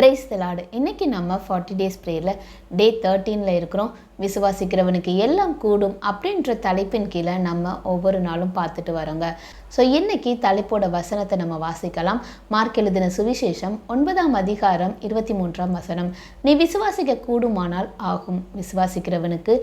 Price the Lord இன்னைக்கு நம்ம forty days ப்ரேயரில் டே தேர்ட்டீனில் இருக்கிறோம். விசுவாசிக்கிறவனுக்கு எல்லாம் கூடும் அப்படின்ற தலைப்பின் கீழே நம்ம ஒவ்வொரு நாளும் பார்த்துட்டு வரோங்க. ஸோ இன்னைக்கு தலைப்போட வசனத்தை நம்ம வாசிக்கலாம். மார்க் எழுதின சுவிசேஷம் ஒன்பதாம் அதிகாரம் இருபத்தி மூன்றாம் வசனம். நீ விசுவாசிக்க கூடுமானால் ஆகும். விசுவாசிக்கிறவனுக்கு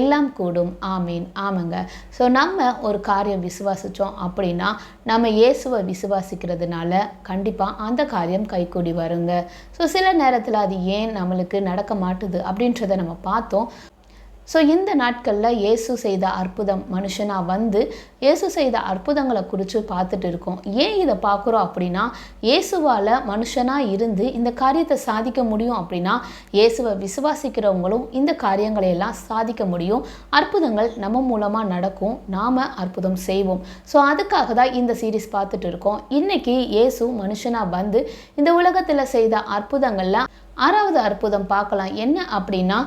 எல்லாம் கூடும். ஆமீன். ஆமாங்க. ஸோ நம்ம ஒரு காரியம் விசுவாசித்தோம் அப்படின்னா நம்ம இயேசுவை விசுவாசிக்கிறதுனால கண்டிப்பாக அந்த காரியம் கைகூடி வருங்க. ஸோ சில நேரத்தில் அது ஏன் நம்மளுக்கு நடக்க மாட்டுது அப்படின்றத நம்ம பார்த்தோம். ஸோ இந்த நாட்களில் இயேசு செய்த அற்புதம் மனுஷனாக வந்து இயேசு செய்த அற்புதங்களை குறித்து பார்த்துட்டு இருக்கோம். ஏன் இதை பார்க்குறோம் அப்படின்னா இயேசுவால் மனுஷனாக இருந்து இந்த காரியத்தை சாதிக்க முடியும் அப்படின்னா இயேசுவை விசுவாசிக்கிறவங்களும் இந்த காரியங்களை எல்லாம் சாதிக்க முடியும். அற்புதங்கள் நம்ம மூலமாக நடக்கும். நாம் அற்புதம் செய்வோம். ஸோ அதுக்காக தான் இந்த சீரீஸ் பார்த்துட்டு இருக்கோம். இன்றைக்கி இயேசு மனுஷனாக வந்து இந்த உலகத்தில் செய்த அற்புதங்கள்லாம் ஆறாவது அற்புதம் பார்க்கலாம். என்ன அப்படின்னா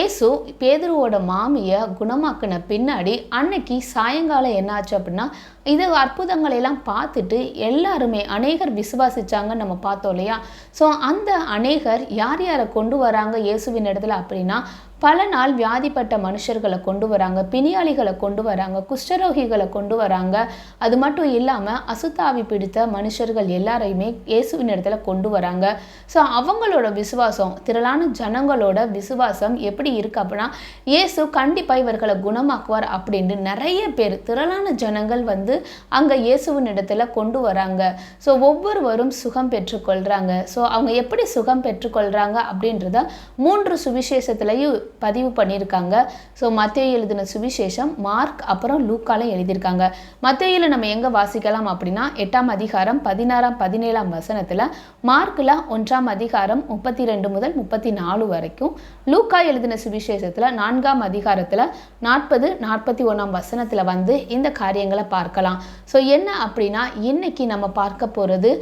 ஏசு பேதுருவோட மாமியை குணமாக்கின பின்னாடி அன்னைக்கு சாயங்காலம் என்னாச்சு அப்படின்னா இது அற்புதங்களெல்லாம் பார்த்துட்டு எல்லாருமே அநேகர் விசுவாசிச்சாங்கன்னு நம்ம பார்த்தோம் இல்லையா? ஸோ அந்த அநேகர் யார் யாரை கொண்டு வராங்க இயேசுவின் இடத்துல அப்படின்னா பல நாள் வியாதிப்பட்ட மனுஷர்களை கொண்டு வராங்க பிணியாளிகளை கொண்டு வராங்க குஷ்டரோகிகளை கொண்டு வராங்க. அது மட்டும் இல்லாமல் அசுத்தாவி பிடித்த மனுஷர்கள் எல்லாரையுமே இயேசுவின் இடத்துல கொண்டு வராங்க. ஸோ அவங்களோட விசுவாசம் திரளான ஜனங்களோட விசுவாசம் எப்படி இருக்கு அப்படின்னா இயேசு கண்டிப்பாக இவர்களை குணமாக்குவார் அப்படின்னு நிறைய பேர் திரளான ஜனங்கள் வந்து அங்கே இயேசுவின் இடத்துல கொண்டு வராங்க. ஸோ ஒவ்வொருவரும் சுகம் பெற்றுக்கொள்கிறாங்க ஸோ அவங்க எப்படி சுகம் பெற்றுக்கொள்கிறாங்க அப்படின்றத மூன்று சுவிசேஷத்துலையும் பதிவு பண்ணியிருக்காங்க. ஸோ மத்திய எழுதின சுவிசேஷம் மார்க் அப்புறம் லூக்கால எழுதியிருக்காங்க. மத்தியில் நம்ம எங்கே வாசிக்கலாம் அப்படின்னா எட்டாம் அதிகாரம் பதினாறாம் பதினேழாம் வசனத்தில் மார்க்கில் ஒன்றாம் அதிகாரம் முப்பத்தி ரெண்டு முதல் முப்பத்தி நாலு வரைக்கும் லூக்கா எழுதின சுவிசேஷத்தில் நான்காம் அதிகாரத்தில் நாற்பது நாற்பத்தி ஒன்றாம் வசனத்தில் வந்து இந்த காரியங்களை பார்க்கலாம். ஸோ என்ன அப்படின்னா இன்னைக்கு நம்ம பார்க்க போகிறது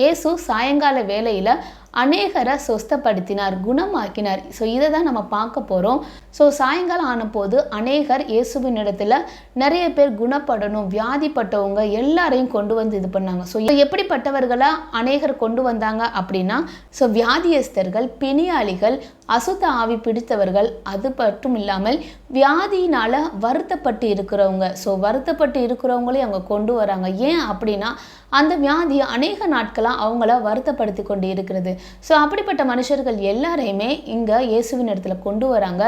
இயேசு சாயங்கால வேலையில் அநேகரை சொஸ்தப்படுத்தினார் குணமாக்கினார். ஸோ இதை தான் நம்ம பார்க்க போகிறோம் ஸோ சாயங்காலம் ஆனபோது அநேகர் இயேசுவின் இடத்துல நிறைய பேர் குணப்படணும் வியாதிப்பட்டவங்க எல்லாரையும் கொண்டு வந்து இது பண்ணாங்க. ஸோ எப்படிப்பட்டவர்களை அநேகர் கொண்டு வந்தாங்க அப்படின்னா ஸோ வியாதியஸ்தர்கள் பிணியாளிகள் அசுத்த ஆவி பிடித்தவர்கள் அது மட்டும் இல்லாமல் வியாதியினால் வருத்தப்பட்டு இருக்கிறவங்க. ஸோ வருத்தப்பட்டு இருக்கிறவங்களையும் அவங்க கொண்டு வராங்க. ஏன் அப்படின்னா அந்த வியாதி அநேக நாட்களாக அவங்கள வருத்தப்படுத்தி கொண்டு இருக்கிறது. ஸோ அப்படிப்பட்ட மனுஷர்கள் எல்லாரையுமே இங்கே இயேசுவின் இடத்துல கொண்டு வராங்க.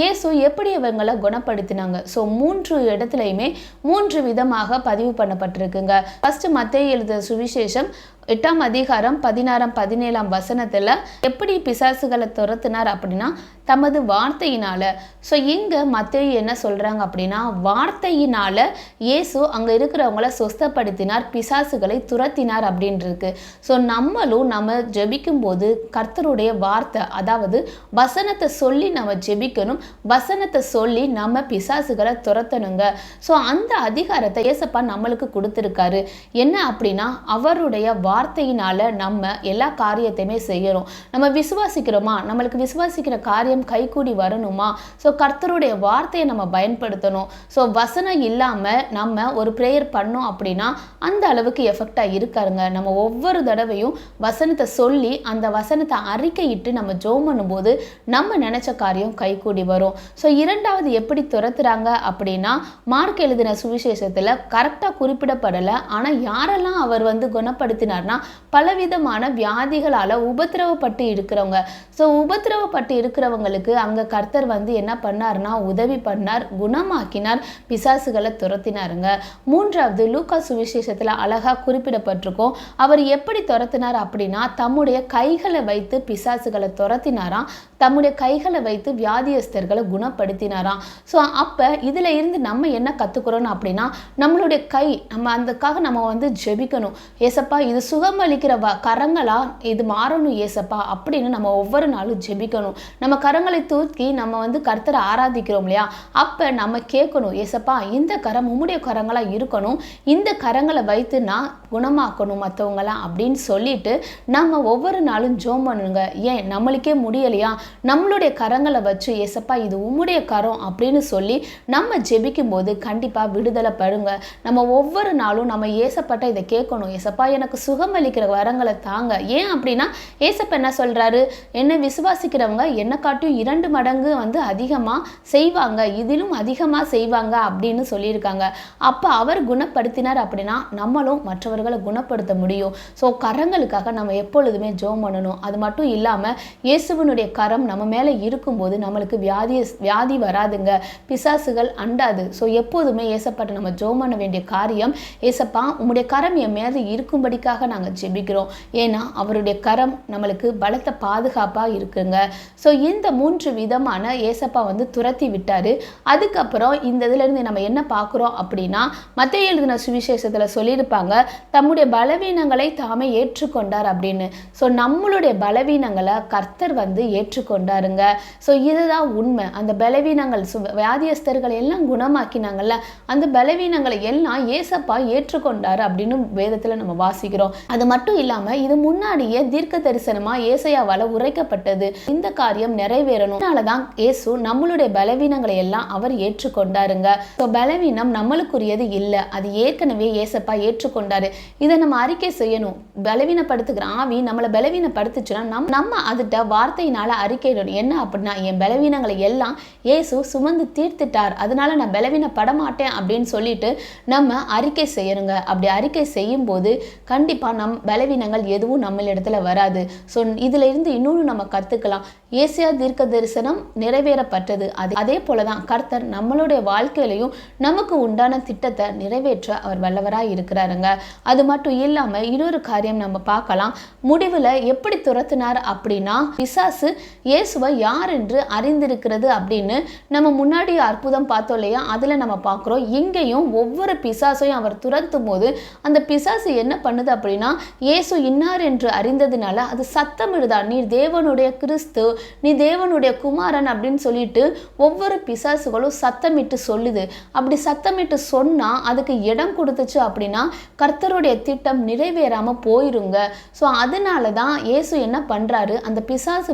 இயேசு எப்படி அவங்களை குணப்படுத்தினாங்க? ஸோ மூன்று இடத்துலையுமே மூன்று விதமாக பதிவு பண்ணப்பட்டிருக்குங்க. ஃபஸ்ட்டு மத்திய எழுத சுவிசேஷம் எட்டாம் அதிகாரம் பதினாறாம் பதினேழாம் வசனத்தில் எப்படி பிசாசுகளை துரத்தினார் அப்படின்னா தமது வார்த்தையினால. ஸோ இங்கே மத்திய என்ன சொல்கிறாங்க அப்படின்னா வார்த்தையினால இயேசு அங்கே இருக்கிறவங்கள சொஸ்தப்படுத்தினார் பிசாசுகளை துரத்தினார் அப்படின்ட்டுருக்கு ஸோ நம்மளும் நம்ம ஜெபிக்கும் போது கர்த்தருடைய வார்த்தை அதாவது வசனத்தை சொல்லி நம்ம ஜெபிக்கணும் வசனத்தை சொல்லி நம்ம பிசாசுகளை துரத்தணுங்க. ஸோ அந்த அதிகாரத்தை ஏசப்பா நம்மளுக்கு கொடுத்துருக்காரு. என்ன அப்படின்னா அவருடைய வார்த்தையினால் நம்ம எல்லா காரியத்தையுமே செய்யறோம். நம்ம விசுவாசிக்கிறோமா? நம்மளுக்கு விசுவாசிக்கிற காரியம் கைகூடி வரணுமா? ஸோ கர்த்தருடைய வார்த்தையை நம்ம பயன்படுத்தணும். ஸோ வசனம் இல்லாமல் நம்ம ஒரு ப்ரேயர் பண்ணோம் அப்படின்னா அந்த அளவுக்கு எஃபெக்டாக இருக்காருங்க. நம்ம ஒவ்வொரு தடவையும் வசனத்தை சொல்லி அந்த வசனத்தை அறிக்கையிட்டு நம்ம ஜோம் பண்ணும்போது நம்ம நினச்ச காரியம் கைகூடி வரும். ஸோ இரண்டாவது எப்படி துரத்துறாங்க அப்படின்னா மார்க் எழுதின சுவிசேஷத்தில் கரெக்டாக குறிப்பிடப்படலை. ஆனால் யாரெல்லாம் அவர் வந்து குணப்படுத்தினார்? குணப்படுத்தினார்னா பலவிதமான வியாதிகளால் உபத்திரவப்பட்டு இருக்கிறவங்க. ஸோ உபத்திரவப்பட்டு இருக்கிறவங்களுக்கு அங்கே கர்த்தர் வந்து என்ன பண்ணார்னா உதவி பண்ணார் குணமாக்கினார் பிசாசுகளை துரத்தினாருங்க. மூன்றாவது லூக்கா சுவிசேஷத்தில் அழகாக குறிப்பிடப்பட்டிருக்கோம் அவர் எப்படி துரத்தினார் அப்படின்னா தம்முடைய கைகளை வைத்து பிசாசுகளை துரத்தினாராம். தம்முடைய கைகளை வைத்து வியாதியஸ்தர்களை குணப்படுத்தினாராம். ஸோ அப்போ இதில் இருந்து நம்ம என்ன கற்றுக்குறோம் அப்படின்னா நம்மளுடைய கை நம்ம அதுக்காக நம்ம வந்து ஜெபிக்கணும். ஏசப்பா இது சுகமளிக்கிற வ கரங்களாக இது மாறணும் ஏசப்பா அப்படின்னு நம்ம ஒவ்வொரு நாளும் ஜெபிக்கணும். நம்ம கரங்களை தூக்கி நம்ம வந்து கர்த்தரை ஆராதிக்கிறோம் இல்லையா? அப்போ நம்ம கேட்கணும் ஏசப்பா இந்த கரம் உம்முடைய கரங்களாக இருக்கணும்? இந்த கரங்களை வைத்து நான் குணமாக்கணும் மற்றவங்களாம் அப்படின்னு சொல்லிட்டு நம்ம ஒவ்வொரு நாளும் ஜோம் பண்ணுங்க. ஏன்? நம்மளுக்கே முடியலையா? நம்மளுடைய கரங்களை வச்சு ஏசப்பா இது உம்முடைய கரம் அப்படின்னு சொல்லி நம்ம ஜெபிக்கும் போது கண்டிப்பாக விடுதலை படுங்க. நம்ம ஒவ்வொரு நாளும் நம்ம ஏசப்பட்ட இதை கேட்கணும். ஏசப்பா எனக்கு சுகம் சுகமளிக்கிற வரங்களை தாங்க. ஏன் அப்படின்னா ஏசப்ப என்ன சொல்கிறாரு என்ன விசுவாசிக்கிறவங்க என்னை காட்டியும் இரண்டு மடங்கு வந்து அதிகமாக செய்வாங்க. இதிலும் அதிகமாக செய்வாங்க அப்படின்னு சொல்லியிருக்காங்க. அப்போ அவர் குணப்படுத்தினார் அப்படின்னா நம்மளும் மற்றவர்களை குணப்படுத்த முடியும். ஸோ கரங்களுக்காக நம்ம எப்பொழுதுமே ஜோம் பண்ணணும். அது மட்டும் இல்லாமல் இயேசுவனுடைய கரம் நம்ம மேலே இருக்கும்போது நம்மளுக்கு வியாதி வியாதி வராதுங்க. பிசாசுகள் அண்டாது. ஸோ எப்போதுமே ஏசப்பாட்ட நம்ம ஜோம் பண்ண வேண்டிய காரியம் ஏசப்பா உங்களுடைய கரம் என் மேலே இருக்கும்படிக்காக நாங்கள் ஜெபிக்கிறோம். ஏன்னா அவருடைய கரம் நம்மளுக்கு பலத்த பாதுகாப்பாக இருக்குங்க. ஸோ இந்த மூன்று விதமான ஏசப்பா வந்து துரத்தி விட்டாரு. அதுக்கப்புறம் இந்த இதுலேருந்து நம்ம என்ன பார்க்குறோம் அப்படின்னா மத்திய எழுதின சுவிசேஷத்தில் சொல்லியிருப்பாங்க தம்முடைய பலவீனங்களை தாமே ஏற்றுக்கொண்டார் அப்படின்னு. ஸோ நம்மளுடைய பலவீனங்களை கர்த்தர் வந்து கொண்டாருங்க. ஸோ இதுதான் உண்மை. அந்த பலவீனங்கள் சு வியாதியஸ்தர்களை எல்லாம் குணமாக்கினாங்கல்ல அந்த பலவீனங்களை எல்லாம் ஏசப்பா ஏற்றுக்கொண்டார் அப்படின்னு வேதத்தில் நம்ம வாசிக்கிறோம். அது மட்டும் இல்லாமல் இது முன்னாடியே தீர்க்க தரிசனமாக ஏசையாவால் உரைக்கப்பட்டது. இந்த காரியம் நிறைவேறணும். அதனால தான் இயேசு நம்மளுடைய பலவீனங்களை எல்லாம் அவர் ஏற்றுக்கொண்டாருங்க. ஸோ பலவீனம் நம்மளுக்குரியது இல்லை. அது ஏற்கனவே ஏசப்பா ஏற்றுக்கொண்டாரு. இதை நம்ம அறிக்கை செய்யணும். பலவீனப்படுத்துகிற ஆவி நம்மளை பலவீனப்படுத்துச்சுன்னா நம் நம்ம அதுட்ட வார்த்தையினால அறி அறிக்கையிடணும் என்ன அப்படின்னா என் பலவீனங்களை எல்லாம் இயேசு சுமந்து தீர்த்துட்டார். அதனால நான் பலவீனப்பட படமாட்டேன் அப்படின்னு சொல்லிட்டு நம்ம அறிக்கை செய்யணுங்க. அப்படி அறிக்கை செய்யும் போது கண்டிப்பாக நம் பலவீனங்கள் எதுவும் நம்மளிடத்துல வராது. ஸோ இதுல இருந்து இன்னொன்று நம்ம கத்துக்கலாம். ஏசியா தீர்க்க தரிசனம் நிறைவேறப்பட்டது. அது அதே போலதான் கர்த்தர் நம்மளுடைய வாழ்க்கையிலையும் நமக்கு உண்டான திட்டத்தை நிறைவேற்ற அவர் வல்லவராக இருக்கிறாருங்க. அது மட்டும் இல்லாமல் இன்னொரு காரியம் நம்ம பார்க்கலாம். முடிவுல எப்படி துரத்தினார் அப்படின்னா பிசாசு இயேசுவை யார் என்று அறிந்திருக்கிறது அப்படின்னு நம்ம முன்னாடி அற்புதம் பார்த்தோம் இல்லையா? அதில் நம்ம பார்க்குறோம் இங்கேயும் ஒவ்வொரு பிசாசையும் அவர் துரத்தும் போது அந்த பிசாசு என்ன பண்ணுது அப்படின்னா இயேசு இன்னார் என்று அறிந்ததுனால அது சத்தமிடுதா நீ தேவனுடைய கிறிஸ்து நீ தேவனுடைய குமாரன் அப்படின்னு சொல்லிட்டு ஒவ்வொரு பிசாசுகளும் சத்தமிட்டு சொல்லுது. அப்படி சத்தமிட்டு சொன்னால் அதுக்கு இடம் கொடுத்துச்சு அப்படின்னா கர்த்தருடைய திட்டம் நிறைவேறாமல் போயிருங்க. ஸோ அதனால தான் இயேசு என்ன பண்ணுறாரு அந்த பிசாசு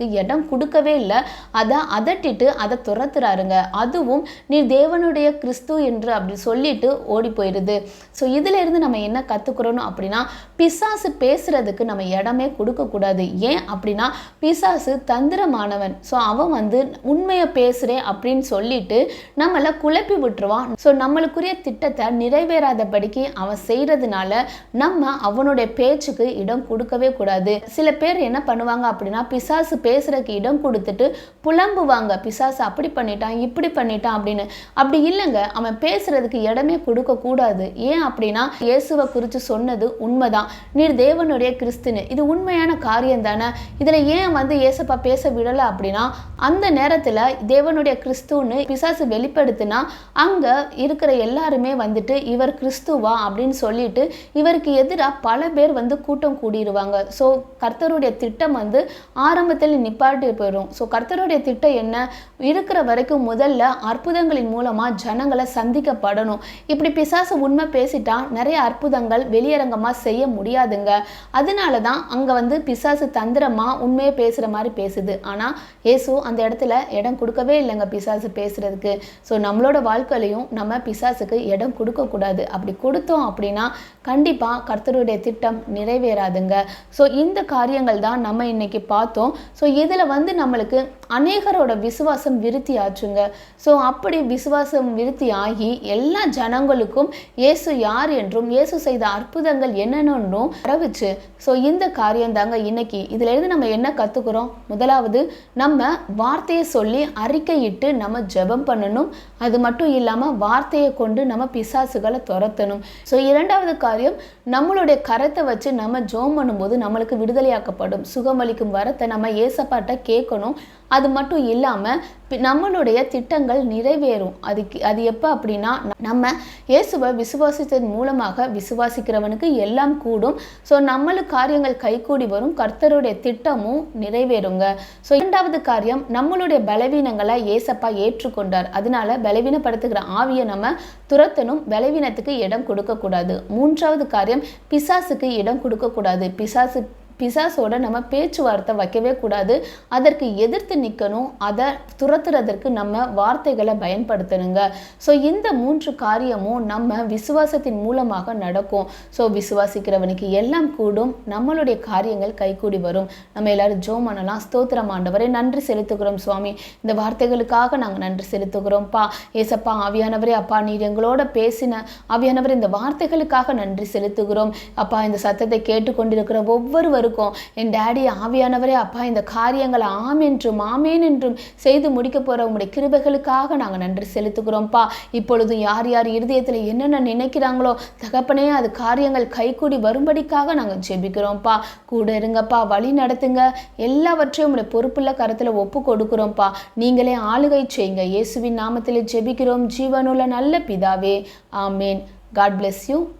பேசுறதுக்கு இடம் கொடுக்கவே இல்லை. அதை அதட்டிட்டு அதை துரத்துறாருங்க. அதுவும் நீ தேவனுடைய கிறிஸ்து என்று அப்படி சொல்லிட்டு ஓடி போயிடுது ஸோ இதிலிருந்து நம்ம என்ன கத்துக்கிறோம் அப்படின்னா பிசாசு பேசுறதுக்கு நம்ம இடமே கொடுக்கக்கூடாது ஏன் அப்படின்னா பிசாசு தந்திரமானவன். ஸோ அவன் வந்து உண்மையை பேசுறேன் அப்படின்னு சொல்லிட்டு நம்மளை குழப்பி விட்டுருவான். ஸோ நம்மளுக்குரிய திட்டத்தை நிறைவேறாதபடிக்கு அவன் செய்கிறதுனால நம்ம அவனுடைய பேச்சுக்கு இடம் கொடுக்கவே கூடாது. சில பேர் என்ன பண்ணுவாங்க அப்படின்னா பிசாசு பேசுறதுக்கு இடம் கொடுத்துட்டு புலம்புவாங்க. பிசாசு அப்படி பண்ணிட்டான் இப்படி பண்ணிட்டான் அப்படின்னு. அப்படி இல்லைங்க. அவன் பேசுறதுக்கு இடமே கொடுக்க கூடாது. ஏன் அப்படின்னா இயேசுவை குறித்து சொன்னது உண்மைதான். நீர் தேவனுடைய கிறிஸ்துன்னு. இது உண்மையான காரியம் தானே? இதில் ஏன் வந்து இயேசப்பா பேச விடலை அப்படின்னா அந்த நேரத்தில் தேவனுடைய கிறிஸ்துன்னு பிசாசு வெளிப்படுத்தினா அங்கே இருக்கிற எல்லாருமே வந்துட்டு இவர் கிறிஸ்துவா? அப்படின்னு சொல்லிட்டு இவருக்கு எதிராக பல பேர் வந்து கூட்டம் கூடிடுவாங்க ஸோ கர்த்தருடைய திட்டம் வந்து ஆரம்பத்தில் நிப்பாட்டி போயிடும் ஸோ கர்த்தருடைய திட்டம் என்ன? இருக்கிற வரைக்கும் முதல்ல அற்புதங்களின் மூலமாக ஜனங்களை சந்திக்கப்படணும். இப்படி பிசாசு உண்மை பேசிட்டா நிறைய அற்புதங்கள் வெளியரங்கமாக செய்ய முடியாதுங்க. அதனால தான் அங்கே வந்து பிசாசு தந்திரமாக உண்மையை பேசுகிற மாதிரி பேசுது. ஆனால் இயேசு அந்த இடத்துல இடம் கொடுக்கவே இல்லைங்க பிசாசு பேசுகிறதுக்கு ஸோ நம்மளோட வாழ்க்கையிலையும் நம்ம பிசாசுக்கு இடம் கொடுக்கக்கூடாது அப்படி கொடுத்தோம் அப்படின்னா கண்டிப்பாக கர்த்தருடைய திட்டம் நிறைவேறாதுங்க. ஸோ இந்த காரியங்கள் தான் நம்ம இன்னைக்கு பார்த்தோம். ஸோ இதில் வந்து நம்மளுக்கு அநேகரோட விசுவாசம் விருத்தி ஆச்சுங்க ஸோ அப்படி விசுவாசம் விருத்தி ஆகி எல்லா ஜனங்களுக்கும் இயேசு யார் என்றும் இயேசு செய்த அற்புதங்கள் என்னென்னும் பரவிச்சு ஸோ இந்த காரியம் தாங்க இன்னைக்கு. இதுல இருந்து நம்ம என்ன கத்துக்கிறோம்? முதலாவது நம்ம வார்த்தையை சொல்லி அறிக்கையிட்டு நம்ம ஜெபம் பண்ணணும். அது மட்டும் இல்லாம வார்த்தையை கொண்டு நம்ம பிசாசுகளை துரத்தணும். ஸோ இரண்டாவது காரியம் நம்மளுடைய கரத்தை வச்சு நம்ம ஜோம் பண்ணும்போது நம்மளுக்கு விடுதலையாக்கப்படும். சுகமளிக்கும் வரத்தை நம்ம ஏசப்பாட்ட கேட்கணும். அது மட்டும் இல்லாமல் நம்மளுடைய திட்டங்கள் நிறைவேறும். அதுக்கு அது எப்போ அப்படின்னா நம்ம இயேசுவை விசுவாசித்ததன் மூலமாக விசுவாசிக்கிறவனுக்கு எல்லாம் கூடும். ஸோ நம்மளுக்கு காரியங்கள் கைகூடி வரும். கர்த்தருடைய திட்டமும் நிறைவேறுங்க. ஸோ இரண்டாவது காரியம் நம்மளுடைய பலவீனங்களை ஏசப்பா ஏற்றுக்கொண்டார். அதனால பலவீனப்படுத்துகிற ஆவியை நம்ம துரத்தனும் பலவீனத்துக்கு இடம் கொடுக்கக்கூடாது. மூன்றாவது காரியம் பிசாசுக்கு இடம் கொடுக்கக்கூடாது. பிசாசு பிசாசோட நம்ம பேச்சுவார்த்தை வைக்கவே கூடாது. அதற்கு எதிர்த்து நிற்கணும் அதை துரத்துறதற்கு நம்ம வார்த்தைகளை பயன்படுத்தணுங்க. ஸோ இந்த மூன்று காரியமும் நம்ம விசுவாசத்தின் மூலமாக நடக்கும். ஸோ விசுவாசிக்கிறவனுக்கு எல்லாம் கூடும். நம்மளுடைய காரியங்கள் கைகூடி வரும். நம்ம எல்லாரும் ஜோ பண்ணலாம். ஸ்தோத்திரம் ஆண்டவரை நன்றி செலுத்துகிறோம் சுவாமி. இந்த வார்த்தைகளுக்காக நாங்கள் நன்றி செலுத்துகிறோம்ப்பா ஏசப்பா ஆவியானவரே அப்பா நீர் எங்களோட பேசின ஆவியானவர் இந்த வார்த்தைகளுக்காக நன்றி செலுத்துகிறோம். அப்பா இந்த சத்தத்தை கேட்டுக்கொண்டிருக்கிற இருக்கும் என் டேடி ஆவியானவரே அப்பா இந்த காரியங்களை ஆம் என்றும் ஆமேன் என்றும் செய்து முடிக்க போகிற உங்களுடைய கிருபைகளுக்காக நாங்கள் நன்றி செலுத்துகிறோம்ப்பா இப்பொழுதும் யார் யார் இருதயத்தில் என்னென்ன நினைக்கிறாங்களோ தகப்பனே அது காரியங்கள் கைகூடி வரும்படிக்காக நாங்கள் ஜெபிக்கிறோம்ப்பா கூட இருங்கப்பா வழி நடத்துங்க. எல்லாவற்றையும் உங்களுடைய பொறுப்புள்ள கரத்தில் ஒப்பு கொடுக்குறோம்ப்பா நீங்களே ஆளுகை செய்யுங்க. இயேசுவின் நாமத்தில் ஜெபிக்கிறோம். ஜீவனுள்ள நல்ல பிதாவே. ஆமேன். God bless you